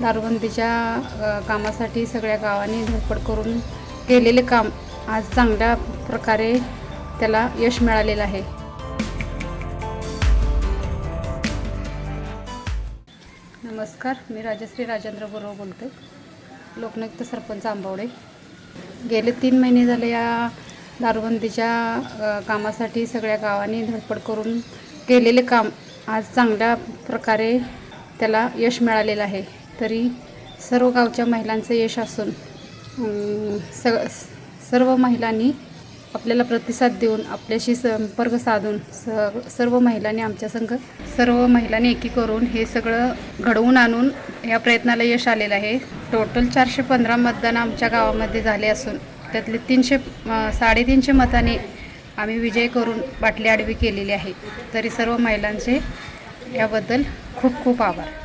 दारूबंदीच्या कामासाठी सगळ्या गावांनी धडपड करून केलेले काम आज चांगल्या प्रकारे त्याला यश मिळालेलं आहे. नमस्कार मी राजश्री राजेंद्र बरोबर बोलते. लोकनियुक्त सरपंच आंबवडे. गेले तीन महिने झाले या दारूबंदीच्या कामासाठी सगळ्या गावांनी धडपड करून केलेले काम आज चांगल्या प्रकारे त्याला यश मिळालेलं आहे. तरी सर्व गावच्या महिलांचं यश असून सग स सर्व महिलांनी आपल्याला प्रतिसाद देऊन आपल्याशी संपर्क साधून स सर्व महिलांनी आमच्या संघ सर्व महिलांनी एकी करून हे सगळं घडवून आणून या प्रयत्नाला यश आलेलं आहे. टोटल चारशे पंधरा मतदान आमच्या गावामध्ये झाले असून त्यातले तीनशे साडेतीनशे मताने आम्ही विजय करून बाटली आडवी केलेली आहे. तरी सर्व महिलांचे याबद्दल खूप खूप आभार.